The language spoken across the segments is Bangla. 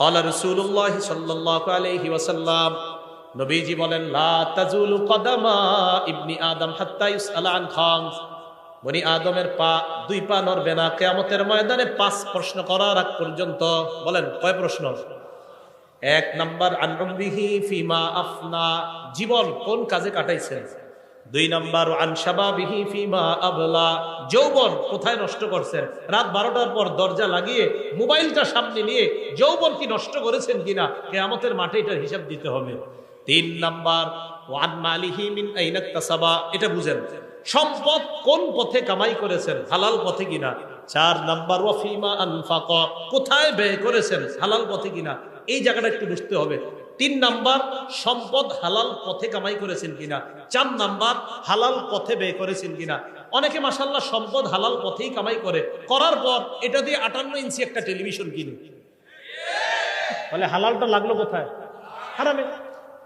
قال رسول الله صلى الله عليه وسلم নবীজি বলেন লা তাজুলু কদামা ইবনি আদম হাত্তা ইউসআলা আন খামস বনি আদমের পা দুই পা নড়বে না কেয়ামতের ময়দানে পাঁচ প্রশ্ন করার আগ পর্যন্ত বলেন কয় প্রশ্ন এক নাম্বার আনরুমরিহি ফিমা আফনা জীবন কোন কাজে কাটাইছেন দুই নাম্বার ফিমা আবলা। যৌবন কোথায় নষ্ট করছেন? রাত বারোটার পর দরজা লাগিয়ে মোবাইলটা সামনে নিয়ে যৌবন কি নষ্ট করেছেন কিনা কেয়ামতের মাঠে এটার হিসাব দিতে হবে। তিন নাম্বার, ওয়ান মালিহি মিন আইনাক্তাসাবা এটা বুঝেন, সম্পদ কোন পথে কামাই করেছেন, হালাল পথে কিনা? চার নাম্বার ওয়াফিমা আনফাক। কোথায় ব্যয় করেছেন, হালাল পথে কিনা? এই জায়গাটা একটু বুঝতে হবে। তিন নাম্বার, সম্পদ হালাল পথে কামাই করেছেন কিনা? চার নাম্বার, হালাল পথে ব্যয় করেছেন কিনা? অনেকে মাসাল্লাহ সম্পদ হালাল পথেই কামাই করে। করার পর এটা দিয়ে আটান্ন ইঞ্চি একটা টেলিভিশন কিনে। তাহলে হালালটা লাগল কোথায়? হারামে।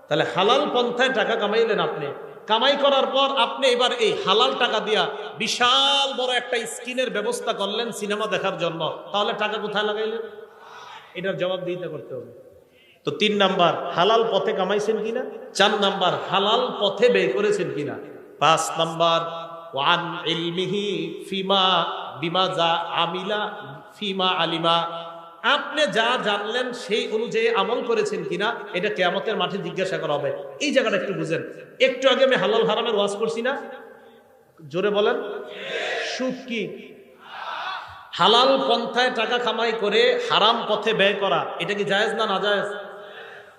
তাহলে হালাল পন্থায় টাকা কামাইলেন আপনি। কামাই করার পর আপনি এবার এই হালাল টাকা দিয়া বিশাল বড় একটা স্ক্রিনের ব্যবস্থা করলেন সিনেমা দেখার জন্য। তাহলে টাকা কোথায় লাগাইলেন? এটার জবাব দিতে করতে হবে। তো তিন নাম্বার, হালাল পথে কামাইছেন কিনা? চার নাম্বার, হালাল পথে ব্যয় করেছেন কিনা? পাঁচ নাম্বার, ওয়ান ইলমিহি ফিমা বিমা যা আমিলা ফিমা আলিমা। আপনি যা জানলেন সেই অনুযায়ী আমল করেছেন কিনা, এটা কেয়ামতের মাঠে জিজ্ঞাসা করা হবে। এই জায়গাটা একটু বুঝেন। একটু আগে আমি হালাল হারামের ওয়াজ করছি না? জোরে বলেন। সুদ কি? হালাল পন্থায় টাকা কামাই করে হারাম পথে ব্যয় করা, এটা কি জায়েজ না না জায়েজ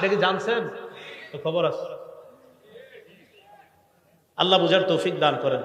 এটা কি জানছেন? খবর আছে। আল্লাহ বুঝার তৌফিক দান করেন।